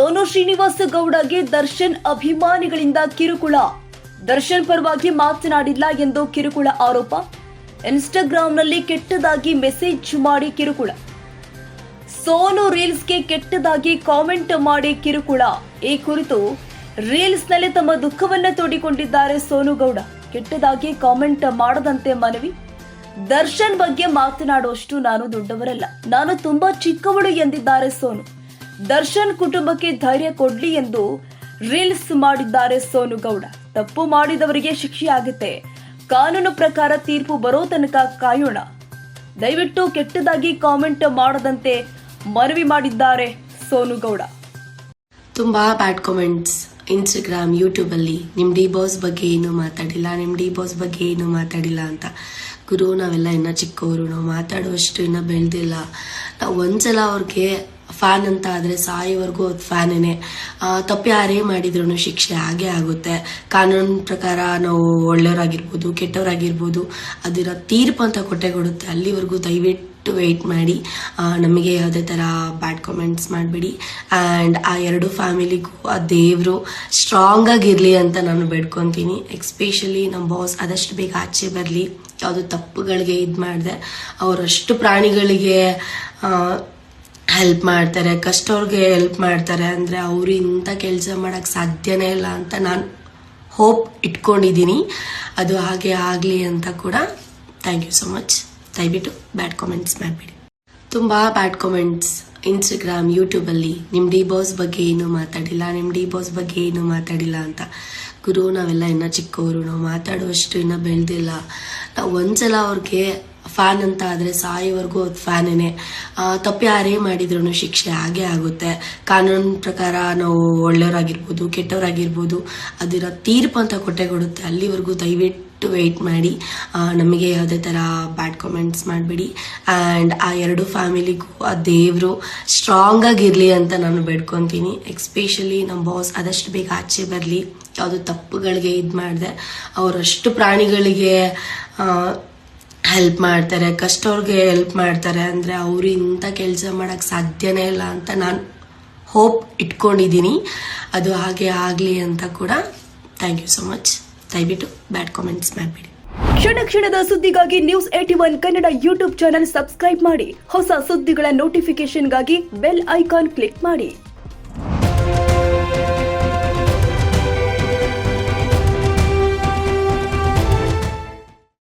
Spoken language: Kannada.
ಸೋನು ಶ್ರೀನಿವಾಸ ಗೌಡಗೆ ದರ್ಶನ್ ಅಭಿಮಾನಿಗಳಿಂದ ಕಿರುಕುಳ. ದರ್ಶನ್ ಪರವಾಗಿ ಮಾತನಾಡಿಲ್ಲ ಎಂದು ಕಿರುಕುಳ ಆರೋಪ. ಇನ್ಸ್ಟಾಗ್ರಾಂನಲ್ಲಿ ಕೆಟ್ಟದಾಗಿ ಮೆಸೇಜ್ ಮಾಡಿ ಕಿರುಕುಳ. ಸೋನು ರೀಲ್ಸ್ಗೆ ಕೆಟ್ಟದಾಗಿ ಕಾಮೆಂಟ್ ಮಾಡಿ ಕಿರುಕುಳ. ಈ ಕುರಿತು ರೀಲ್ಸ್ನಲ್ಲಿ ತಮ್ಮ ದುಃಖವನ್ನು ತೋಡಿಕೊಂಡಿದ್ದಾರೆ ಸೋನು ಗೌಡ. ಕೆಟ್ಟದಾಗಿ ಕಾಮೆಂಟ್ ಮಾಡದಂತೆ ಮನವಿ. ದರ್ಶನ್ ಬಗ್ಗೆ ಮಾತನಾಡುವಷ್ಟು ನಾನು ದೊಡ್ಡವರಲ್ಲ. ನಾನು ತುಂಬಾ ಚಿಕ್ಕವಳು ಎಂದಿದ್ದಾರೆ ಸೋನು. ದರ್ಶನ್ ಕುಟುಂಬಕ್ಕೆ ಧೈರ್ಯ ಕೊಡ್ಲಿ ಎಂದು ರೀಲ್ಸ್ ಮಾಡಿದ್ದಾರೆ ಸೋನು ಗೌಡ ತಪ್ಪು ಮಾಡಿದವರಿಗೆ ಶಿಕ್ಷೆ ಆಗುತ್ತೆ ಕಾನೂನು ಪ್ರಕಾರ ತೀರ್ಪು ಬರೋ ತನಕ ಕಾಯೋಣ. ದಯವಿಟ್ಟು ಕೆಟ್ಟದಾಗಿ ಕಾಮೆಂಟ್ ಮಾಡದಂತೆ ಮನವಿ ಮಾಡಿದ್ದಾರೆ ಸೋನು ಗೌಡ ತುಂಬ ಬ್ಯಾಡ್ ಕಾಮೆಂಟ್ಸ್ ಇನ್ಸ್ಟಾಗ್ರಾಮ್, ಯೂಟ್ಯೂಬಲ್ಲಿ. ನಿಮ್ಮ ಡಿ ಬಾಸ್ ಬಗ್ಗೆ ಏನೂ ಮಾತಾಡಿಲ್ಲ ನಿಮ್ಮ ಡಿ ಬಾಸ್ ಬಗ್ಗೆ ಏನೂ ಮಾತಾಡಿಲ್ಲ ಅಂತ. ಗುರು, ನಾವೆಲ್ಲ ಇನ್ನೂ ಚಿಕ್ಕವರು ನಾವು ಮಾತಾಡುವಷ್ಟು ಇನ್ನೂ ಬೆಳೆದಿಲ್ಲ. ನಾವು ಒಂದ್ಸಲ ಅವ್ರಿಗೆ ಫ್ಯಾನ್ ಅಂತ ಆದರೆ ಸಾಯೋವರೆಗೂ ಅದು ಫ್ಯಾನೇನೆ. ತಪ್ಪು ಯಾರೇ ಮಾಡಿದ್ರು ಶಿಕ್ಷೆ ಹಾಗೆ ಆಗುತ್ತೆ. ಕಾನೂನು ಪ್ರಕಾರ ನಾವು ಒಳ್ಳೆಯವರಾಗಿರ್ಬೋದು, ಕೆಟ್ಟವರಾಗಿರ್ಬೋದು, ಅದರ ತೀರ್ಪು ಅಂತ ಕೊಟ್ಟೆ ಕೊಡುತ್ತೆ. ಅಲ್ಲಿವರೆಗೂ ದಯವಿಟ್ಟು ವೆಯ್ಟ್ ಮಾಡಿ. ನಮಗೆ ಯಾವುದೇ ಥರ ಬ್ಯಾಡ್ ಕಾಮೆಂಟ್ಸ್ ಮಾಡಬೇಡಿ. ಆ್ಯಂಡ್ ಆ ಎರಡು ಫ್ಯಾಮಿಲಿಗೂ ಆ ದೇವರು ಸ್ಟ್ರಾಂಗ್ ಆಗಿರಲಿ ಅಂತ ನಾನು ಬೇಡ್ಕೊತೀನಿ. ಎಕ್ಸ್ಪೆಷಲಿ ನಮ್ಮ ಬಾಸ್ ಆದಷ್ಟು ಬೇಗ ಆಚೆ ಬರಲಿ. ಯಾವುದು ತಪ್ಪುಗಳಿಗೆ ಇದು ಮಾಡಿದೆ. ಅವರಷ್ಟು ಪ್ರಾಣಿಗಳಿಗೆ ಹೆಲ್ಪ್ ಮಾಡ್ತಾರೆ, ಕಷ್ಟವ್ರಿಗೆ ಹೆಲ್ಪ್ ಮಾಡ್ತಾರೆ ಅಂದರೆ ಅವರು ಇಂಥ ಕೆಲಸ ಮಾಡೋಕ್ಕೆ ಸಾಧ್ಯನೇ ಇಲ್ಲ ಅಂತ ನಾನು ಹೋಪ್ ಇಟ್ಕೊಂಡಿದ್ದೀನಿ. ಅದು ಹಾಗೆ ಆಗಲಿ ಅಂತ ಕೂಡ ಥ್ಯಾಂಕ್ ಯು ಸೊ ಮಚ್ ದಯವಿಟ್ಟು ಬ್ಯಾಡ್ ಕಾಮೆಂಟ್ಸ್ ಮಾಡಬೇಡಿ. ತುಂಬ ಬ್ಯಾಡ್ ಕಾಮೆಂಟ್ಸ್ ಇನ್ಸ್ಟಾಗ್ರಾಮ್ ಯೂಟ್ಯೂಬಲ್ಲಿ ನಿಮ್ಮ ಡಿ ಬಾಸ್ ಬಗ್ಗೆ ಏನೂ ಮಾತಾಡಿಲ್ಲ ನಿಮ್ಮ ಡಿ ಬಾಸ್ ಬಗ್ಗೆ ಏನೂ ಮಾತಾಡಿಲ್ಲ ಅಂತ. ಗುರು, ನಾವೆಲ್ಲ ಇನ್ನೂ ಚಿಕ್ಕವರು ನಾವು ಮಾತಾಡುವಷ್ಟು ಇನ್ನೂ ಬೆಳೆದಿಲ್ಲ. ನಾವು ಒಂದ್ಸಲ ಅವ್ರಿಗೆ ಫ್ಯಾನ್ ಅಂತ ಆದರೆ ಸಾಯೋವರೆಗೂ ಅದು ಫ್ಯಾನೇನೆ ತಪ್ಪು ಯಾರೇ ಮಾಡಿದ್ರು ಶಿಕ್ಷೆ ಹಾಗೆ ಆಗುತ್ತೆ. ಕಾನೂನು ಪ್ರಕಾರ ನಾವು ಒಳ್ಳೆಯವರಾಗಿರ್ಬೋದು, ಕೆಟ್ಟವರಾಗಿರ್ಬೋದು, ಅದರ ತೀರ್ಪು ಅಂತ ಕೊಟ್ಟೆ ಕೊಡುತ್ತೆ. ಅಲ್ಲಿವರೆಗೂ ದಯವಿಟ್ಟು ವೆಯ್ಟ್ ಮಾಡಿ. ನಮಗೆ ಯಾವುದೇ ಥರ ಬ್ಯಾಡ್ ಕಾಮೆಂಟ್ಸ್ ಮಾಡಬೇಡಿ. ಆ್ಯಂಡ್ ಆ ಎರಡು ಫ್ಯಾಮಿಲಿಗೂ ಆ ದೇವರು ಸ್ಟ್ರಾಂಗ್ ಆಗಿರಲಿ ಅಂತ ನಾನು ಬೇಡ್ಕೊತೀನಿ. ಎಕ್ಸ್ಪೆಷಲಿ ನಮ್ಮ ಬಾಸ್ ಆದಷ್ಟು ಬೇಗ ಆಚೆ ಬರಲಿ. ಯಾವುದು ತಪ್ಪುಗಳಿಗೆ ಇದು ಮಾಡಿದೆ ಅವರಷ್ಟು ಪ್ರಾಣಿಗಳಿಗೆ ಹೆಲ್ಪ್ ಮಾಡ್ತಾರೆ, ಕಷ್ಟವ್ರಿಗೆ ಹೆಲ್ಪ್ ಮಾಡ್ತಾರೆ ಅಂದರೆ ಅವರು ಇಂಥ ಕೆಲಸ ಮಾಡೋಕ್ಕೆ ಸಾಧ್ಯನೇ ಇಲ್ಲ ಅಂತ ನಾನು ಹೋಪ್ ಇಟ್ಕೊಂಡಿದ್ದೀನಿ. ಅದು ಹಾಗೆ ಆಗಲಿ ಅಂತ ಕೂಡ ಥ್ಯಾಂಕ್ ಯು ಸೊ ಮಚ್ ದಯವಿಟ್ಟು ಬ್ಯಾಡ್ ಕಾಮೆಂಟ್ಸ್ ಮಾಡಬೇಡಿ. ಕ್ಷಣ ಕ್ಷಣದ ಸುದ್ದಿಗಾಗಿ news eighty one Kannada YouTube channel subscribe ಮಾಡಿ. ಹೊಸ ಸುದ್ದಿಗಳ ನೋಟಿಫಿಕೇಶನ್ಗಾಗಿ ಬೆಲ್ ಐಕಾನ್ ಕ್ಲಿಕ್ ಮಾಡಿ.